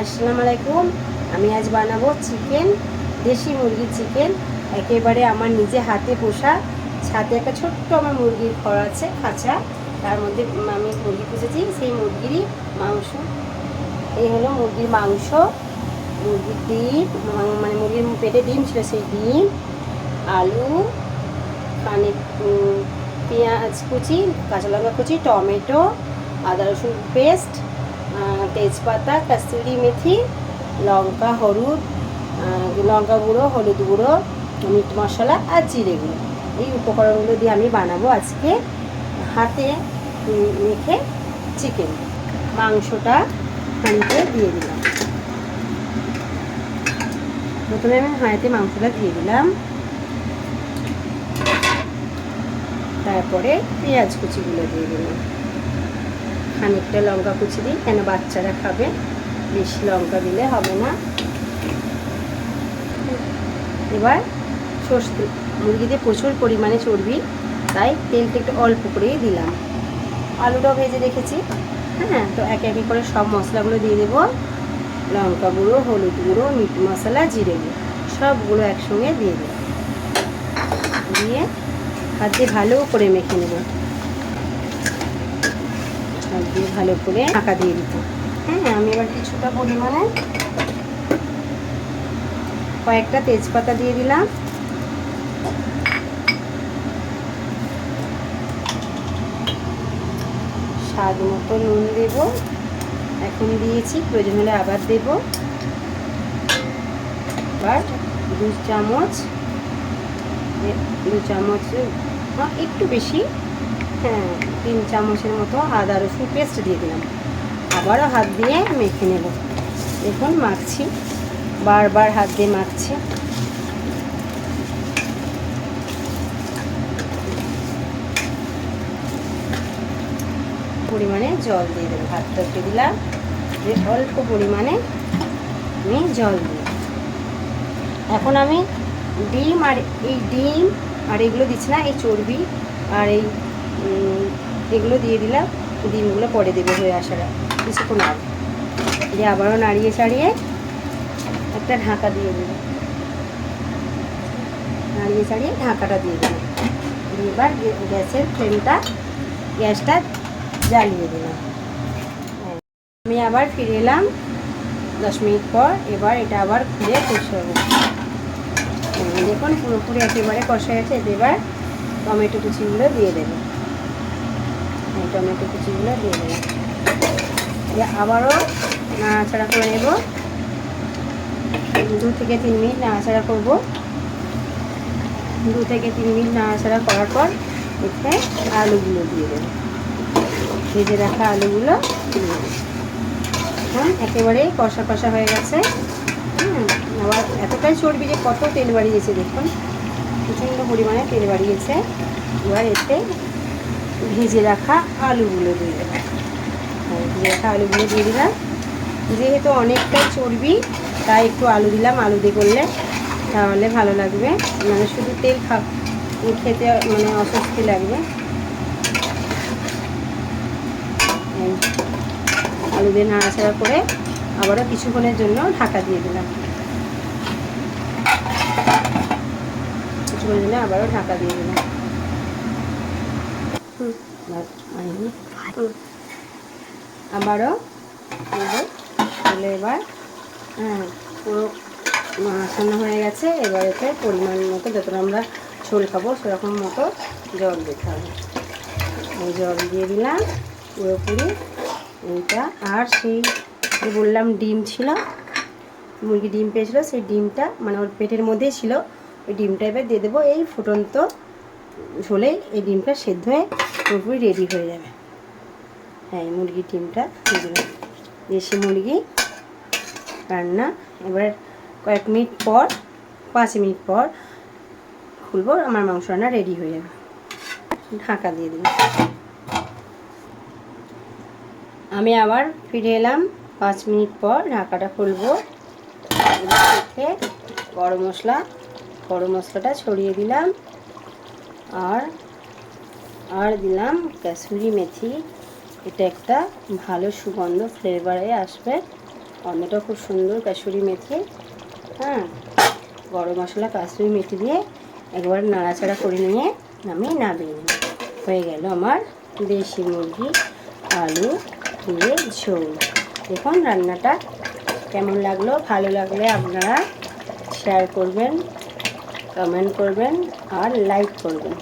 আসসালামু আলাইকুম আমি আজ বানাবো চিকেন দেশি মুরগির চিকেন। একেবারে আমার নিজে হাতে পোষা ছাতে একটা ছোট্ট আমার মুরগির ঘর আছে খাঁচা। তার মধ্যে আমি মুরগি পুষেছি সেই মুরগিরই মাংস। এই হলো মুরগির মাংস মুরগির ডিম মানে মুরগির পেটে ডিম ছিল সেই ডিম আলু উম, পেঁয়াজ কুচি কাঁচা লঙ্কা কুচি টমেটো আদা রসুন পেস্ট তেজপাতা কাস্তুরি মেথি, লঙ্কা, হলুদ লঙ্কা গুঁড়ো, হলুদ গুঁড়ো, মিট মশলা আর জিরে গুঁড়ো। এই উপকরণগুলো দিয়ে আমি বানাবো আজকে হাতে মেখে চিকেন মাংসটা হাঁড়িতে দিয়ে দিলাম। প্রথমে আমি হাঁড়িতে মাংসটা দিয়ে দিলাম। তারপরে পেঁয়াজ কুচিগুলো দিয়ে দিলাম। খানিকটা লঙ্কা কুচি দিই, কেন বাচ্চারা খাবে? বেশি লঙ্কা দিলে হবে না। এবার সর্ষে মুরগিতে প্রচুর পরিমাণে চর্বি, তাই তেলটা একটু অল্প করেই দিলাম। আলুটাও ভেজে রেখেছি। হ্যাঁ তো একে একে করে সব মশলাগুলো দিয়ে দেবো। লঙ্কা গুঁড়ো, হলুদ গুঁড়ো, মিট মশলা, জিরে গুঁড়ো, সবগুলো একসঙ্গে দিয়ে দেবো। দিয়ে হাত ভালো করে মেখে নেব। হাত দিয়ে ভালো করে ঢাকা দিয়ে দিত। হ্যাঁ আমি এবার কিছুটা পরিমাণে কয়েকটা তেজপাতা দিয়ে দিলাম। স্বাদ মতো নুন দেব। এখন দিয়েছি প্রয়োজন হলে আবার দেব। এবার দু চামচ দু চামচ আহ, একটু বেশি হ্যাঁ তিন চামচের মতো আদা রসুন পেস্ট দিয়ে দিলাম। আবারও হাত দিয়ে মেখে নেব। দেখুন, মাখছি। বারবার হাত দিয়ে মাখছি। পরিমাণে জল দিয়ে দেবো। হাতটা দিয়ে দিলাম। দিয়ে অল্প পরিমাণে আমি জল দিই এখন আমি ডিম আর এই ডিম আর এগুলো দিচ্ছি না, এই চর্বি আর এই এগুলো দিয়ে দিলাম, ডিমগুলো পরে দেবে হয়ে আসার কিছুক্ষণ আগে। দিয়ে আবারও নাড়িয়ে চাড়িয়ে একটা ঢাকা দিয়ে দেবো। নাড়িয়ে চাড়িয়ে ঢাকাটা দিয়ে দেবো। দিয়ে এবার গ্যাসের ফ্লেমটা, গ্যাসটা জ্বালিয়ে দিলাম। আমি আবার ফিরে এলাম দশ মিনিট পর, এবার এটা আবার খুলে কষাবো দেখুন পুরোপুরি একেবারে কষা গেছে, এবার টমেটো কুচিগুলো দিয়ে দেবো। টমেটো কুচিগুলো দিয়ে দেবো। দিয়ে আবারও নাড়াচাড়া করে নেব। দু থেকে তিন মিনিট নাড়াচাড়া করব। দু থেকে তিন মিনিট নাড়াচাড়া করার পর এতে আলুগুলো দিয়ে দেবো। ভেজে রাখা আলুগুলো দিয়ে দেবো। এখন একেবারে কষা কষা হয়ে গেছে। হুম, আবার এতটাই চর্বি যে কত তেল বাড়িয়েছে দেখুন। প্রচণ্ড পরিমাণে তেল বাড়িয়েছে। এবার এতে ভেজে রাখা আলুগুলো দিয়ে দেবো। হ্যাঁ, ভেজে রাখা আলুগুলো দিয়ে দিলাম। যেহেতু অনেকটা চর্বি তাই একটু আলু দিলাম। আলু দিয়ে করলে তাহলে ভালো লাগবে। মানে শুধু তেল খা খেতে মানে অস্বস্তি লাগবে। আলু দিয়ে নাড়াচাড়া করে আবারও কিছুক্ষণের জন্য ঢাকা দিয়ে দিলাম। কিছুক্ষণের জন্য আবারও ঢাকা দিয়ে দিলাম হুম, এবার আইনি। হুম। আবারও এবার হ্যাঁ পুরো মাখানো হয়ে গেছে। এবার এতে পরিমাণ মতো যতটা আমরা ঝোল খাব সেরকম মতো জল দিতে হবে। এই জল দিয়ে দিলাম পুরোপুরি। এইটা আর সেই যে বললাম ডিম ছিল মুরগি ডিম পেয়েছিলো সেই ডিমটা মানে ওর পেটের মধ্যেই ছিল ওই ডিমটা এবার দিয়ে দেবো। এই ফুটন্ত ঝোলে এই ডিমটা সেদ্ধ হয়ে পুরোপুরি রেডি হয়ে যাবে। হ্যাঁ এই মুরগির ডিমটা দেশি মুরগি রান্না। এবার কয়েক মিনিট পর, পাঁচ মিনিট পর খুলবো, আমার মাংস রান্না রেডি হয়ে যাবে। ঢাকা দিয়ে দিলাম। আমি আবার ফিরে এলাম। পাঁচ মিনিট পর ঢাকাটা খুলবো। গরম মশলা, গরম মশলাটা ছড়িয়ে দিলাম। আর আর দিলাম কাসুরি মেথি। এটা একটা ভালো সুগন্ধ ফ্লেভারে আসবে। গন্ধটাও খুব সুন্দর কাসুরি মেথি। হ্যাঁ গরম মশলা কাসুরি মেথি দিয়ে একবার নাড়াচাড়া করে নিয়ে আমি নামিয়ে নিই। হয়ে গেল আমার দেশি মুরগি, আলু, দিয়ে ঝোল। দেখুন রান্নাটা কেমন লাগল, ভালো লাগলে আপনারা শেয়ার করবেন। কমেন্ট করবেন আর লাইক করবেন।